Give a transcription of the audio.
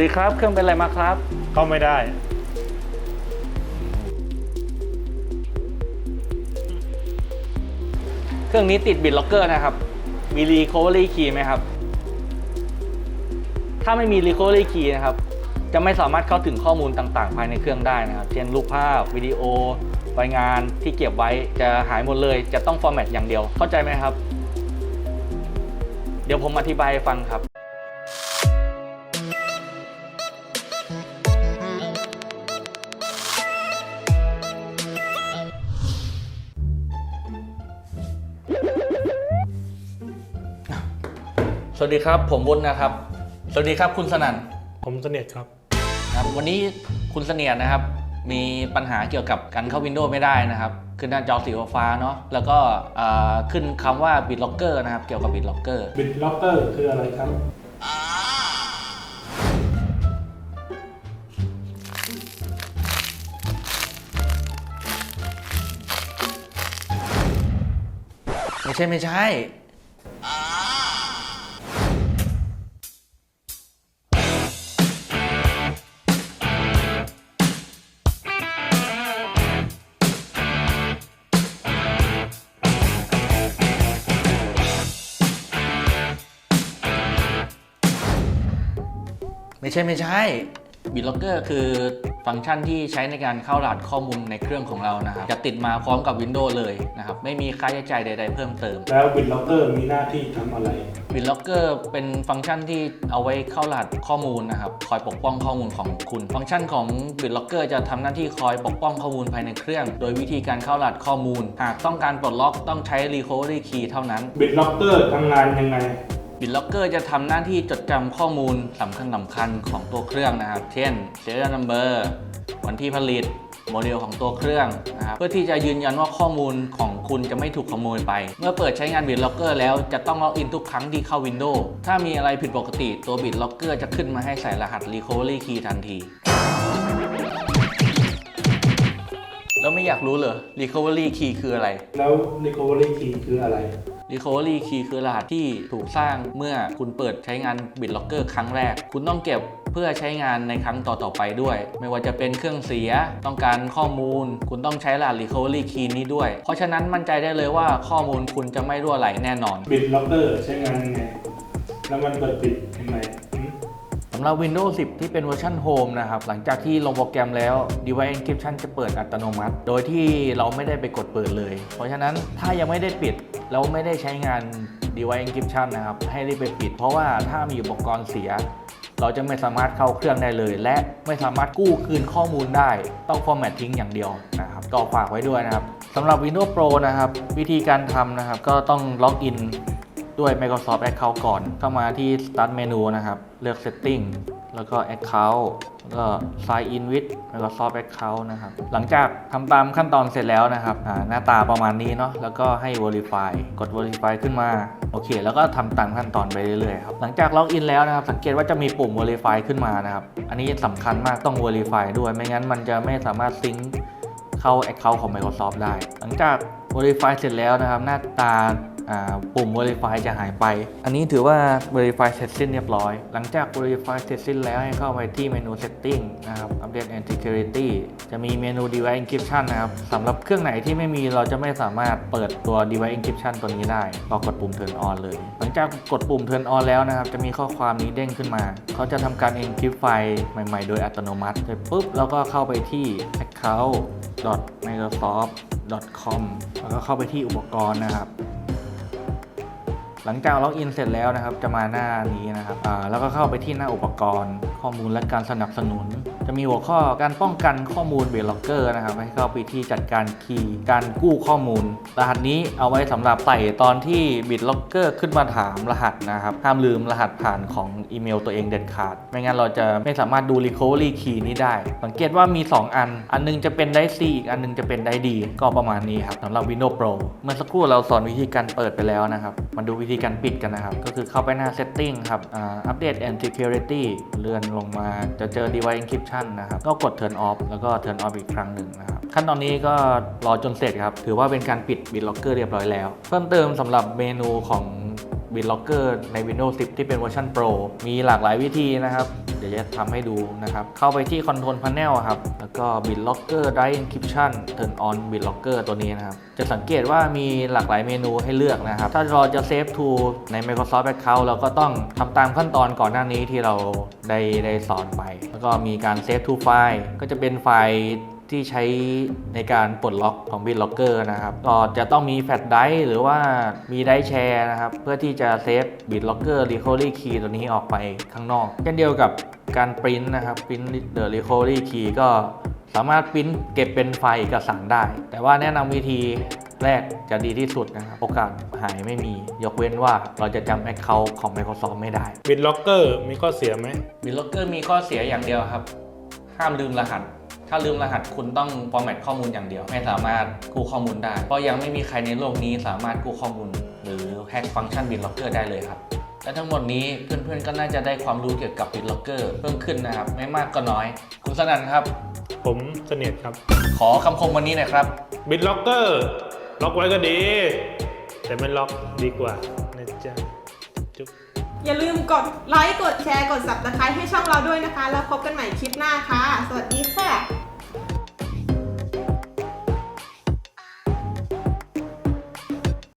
วัสดีครับ เครื่องเป็นอะไรมาครับ เข้าไม่ได้ เครื่องนี้ติดบิตล็อกเกอร์นะครับ มี Recovery Key ไหมครับ ถ้าไม่มี Recovery Key นะครับ จะไม่สามารถเข้าถึงข้อมูลต่างๆ ภายในเครื่องได้นะครับ เช่นรูปภาพ วิดีโอรายงานที่เก็บไว้จะหายหมดเลย จะต้องฟอร์แมตอย่างเดียว เข้าใจไหมครับ เดี๋ยวผมอธิบายให้ฟังครับ สวัสดีครับ ผมวุฒินะครับ สวัสดีครับคุณสนั่น ผมเสนียดครับ ครับ วันนี้คุณเสนียดนะครับ มีปัญหาเกี่ยวกับการเข้า Windows ไม่ได้นะครับ ขึ้นหน้าจอสีฟ้าๆเนาะ แล้วก็เอ่อขึ้นคำว่า BitLocker นะครับ เกี่ยวกับ BitLocker บิตล็อกเกอร์คืออะไรครับ ไม่ใช่ไม่ใช่ ไม่ใช่ไม่ใช่ BitLocker คือฟังก์ชันที่ใช้ในการเข้ารหัสข้อมูลในเครื่องของเรานะครับ จะติดมาพร้อมกับ Windows เลยนะครับ ไม่มีค่าใช้จ่ายใด ๆ เพิ่มเติม แล้วบิตล็อกเกอร์มีหน้าที่ทำอะไร BitLocker เป็นฟังก์ชันที่เอาไว้เข้ารหัสข้อมูลนะครับ คอยปกป้องข้อมูลของคุณ ฟังก์ชันของ BitLocker จะทำหน้าที่คอยปกป้องข้อมูลภายในเครื่อง โดยวิธีการเข้ารหัสข้อมูล หากต้องการปลดล็อกต้องใช้ Recovery Key เท่านั้น บิตล็อกเกอร์ทำงานยังไง บิทล็อกเกอร์จะทำหน้าที่จดจำข้อมูลสำคัญสำคัญของตัวเครื่องนะครับ เช่น serial number วันที่ผลิตโมเดลของตัวเครื่องนะครับเพื่อที่จะยืนยันว่าข้อมูลของคุณจะไม่ถูกขโมยไป เมื่อเปิดใช้งาน BitLocker แล้วจะต้องล็อกอินทุกครั้งที่เข้า Windows ถ้ามีอะไรผิดปกติตัว BitLocker จะขึ้นมาให้ใส่รหัส Recovery Key ทันที แล้วไม่อยากรู้เหรอ Recovery Key คืออะไร แล้ว recovery key คืออะไร Recovery Key คือรหัสที่ถูกสร้างเมื่อคุณเปิดใช้งาน BitLocker ครั้งแรก คุณต้องเก็บเพื่อใช้งานในครั้งต่อๆไปด้วย ไม่ว่าจะเป็นเครื่องเสีย ต้องการข้อมูล คุณต้องใช้รหัส Recovery Key นี้ด้วย เพราะฉะนั้นมั่นใจได้เลยว่าข้อมูลคุณจะไม่รั่วไหลแน่นอนบิตล็อกเกอร์ใช้งานยังไง แล้วมันเปิดปิดยังไงหืมสำหรับ Windows 10 ที่เป็นเวอร์ชัน Home นะครับ หลังจากที่ลงโปรแกรมแล้ว Device Encryption จะเปิดอัตโนมัติ โดยที่เราไม่ได้ไปกดเปิดเลย เพราะฉะนั้นถ้ายังไม่ได้ปิด แล้วไม่ได้ใช้งาน Device Encryption นะครับ ให้รีบไปปิด เพราะว่าถ้ามีอุปกรณ์เสีย เราจะไม่สามารถเข้าเครื่องได้เลย และไม่สามารถกู้คืนข้อมูลได้ ต้องฟอร์แมตทิ้งอย่างเดียวนะครับก็ฝากไว้ด้วยนะครับสำหรับ Windows Pro นะครับวิธีการทำนะครับก็ต้องล็อกอิน ด้วย Microsoft Account ก่อน เข้ามาที่ Start Menu นะครับ เลือก Setting แล้วก็ Account แล้วก็ Sign in with Microsoft Account นะครับ หลังจากทำตามขั้นตอนเสร็จแล้วนะครับ หน้าตาประมาณนี้เนาะ แล้วก็ให้ Verify กด Verify ขึ้นมา โอเค แล้วก็ทำตามขั้นตอนไปเรื่อยๆครับ หลังจากล็อกอินแล้วนะครับ สังเกตว่าจะมีปุ่ม Verify ขึ้นมานะครับ อันนี้สำคัญมากต้อง Verify ด้วย ไม่งั้นมันจะไม่สามารถซิงค์เข้า Account ของ Microsoft ได้ หลังจาก Verify เสร็จแล้วนะครับ หน้าตา ปุ่ม Verify จะหายไป อันนี้ถือว่า Verify เสร็จสิ้นเรียบร้อย หลังจาก Verify เสร็จสิ้นแล้วให้เข้าไปที่เมนู Setting นะครับ Update and Security จะมีเมนู Device Encryption นะครับสำหรับเครื่องไหนที่ไม่มีเราจะไม่สามารถเปิดตัว Device Encryption ตัวนี้ได้ก็กดปุ่ม Turn on เลย หลังจากกดปุ่ม Turn on แล้วนะครับ จะมีข้อความนี้เด้งขึ้นมา เขาจะทำการ encrypt ไฟล์ใหม่ ๆ โดยอัตโนมัติเสร็จปุ๊บแล้วก็เข้าไปที่ account microsoft com แล้วก็เข้าไปที่อุปกรณ์นะครับ หลังจากล็อกอินเสร็จแล้วนะครับ จะมาหน้านี้นะครับแล้วก็เข้าไปที่หน้าอุปกรณ์ ข้อมูลและการสนับสนุน จะมีหัวข้อการป้องกันข้อมูลเบลล็อกเกอร์นะครับ ให้เข้าไปที่จัดการคีย์การกู้ข้อมูล รหัสนี้เอาไว้สำหรับใส่ตอนที่บิตล็อกเกอร์ขึ้นมาถามรหัสนะครับ ห้ามลืมรหัสผ่านของอีเมลตัวเองเด็ดขาด ไม่งั้นเราจะไม่สามารถดู Recovery Key นี้ได้ สังเกตว่ามี 2 อัน อันหนึงจะเป็นได้ C อีกอันหนึงจะเป็นได้ดี ก็ประมาณนี้ครับสำหรับ Windows Pro เมื่อสักครู่เราสอนวิธีการเปิดไปแล้วนะครับมาดูวิธีการปิดกันนะครับ ก็คือเข้าไปหน้า Setting ครับอัปเดต and Security เลื่อนลงมาจะเจอ Device Encryption นะครับ ก็กด Turn off แล้วก็ Turn off อีกครั้งหนึ่งนะครับ ขั้นตอนนี้ก็รอจนเสร็จครับ ถือว่าเป็นการปิด BitLocker เรียบร้อยแล้ว เพิ่มเติมสำหรับเมนูของ BitLocker ใน Windows 10 ที่เป็นเวอร์ชัน Pro มีหลากหลายวิธีนะครับ เดี๋ยวจะทำให้ดูนะครับ เข้าไปที่ Control Panel ครับ แล้วก็ BitLocker Drive Encryption Turn on BitLocker ตัวนี้นะครับ จะสังเกตว่ามีหลากหลายเมนูให้เลือกนะครับ ถ้าเราจะเซฟ to ใน Microsoft Account เราก็ต้องทำตามขั้นตอนก่อนหน้านี้ที่เราได้ได้สอนไป แล้วก็มีการ Save to File ก็จะเป็นไฟล์ ที่ใช้ในการปลดล็อกของ BitLocker นะครับก็จะต้องมีแฟลชไดรฟ์หรือว่ามีไดรฟ์แชร์นะครับ เพื่อที่จะเซฟ BitLocker Recovery Key ตัวนี้ออกไปข้างนอกเช่นเดียวกับการปริ้นนะครับปริ้น The Recovery Key ก็สามารถปริ้นเก็บเป็นไฟล์เอกสารได้ แต่ว่าแนะนำวิธีแรกจะดีที่สุดนะครับ โอกาสหายไม่มี ยกเว้นว่าเราจะจำ Account ของ Microsoft ไม่ได้บิตล็อกเกอร์มีข้อเสียไหม BitLocker มีข้อเสียอย่างเดียวครับ ห้ามลืมรหัส ถ้าลืมรหัสคุณต้อง format ข้อมูลอย่างเดียว ไม่สามารถกู้ข้อมูลได้ เพราะยังไม่มีใครในโลกนี้สามารถกู้ข้อมูล หรือแฮ็กฟังก์ชัน BitLocker ได้เลยครับและทั้งหมดนี้เพื่อนๆก็น่าจะได้ความรู้เกี่ยวกับ BitLocker เพิ่มขึ้นนะครับ ไม่มากก็น้อย คุณสนันครับ ผมเสนียดครับ ขอคำคมวันนี้หน่อยครับบิตล็อกเกอร์ล็อกไว้ก็ดี แต่ไม่ล็อกดีกว่านะจ๊ะจุ๊บ อย่าลืมกดไลค์ กดแชร์ กด subscribe ให้ช่องเราด้วยนะคะ แล้วพบกันใหม่คลิปหน้าค่ะ สวัสดีค่ะ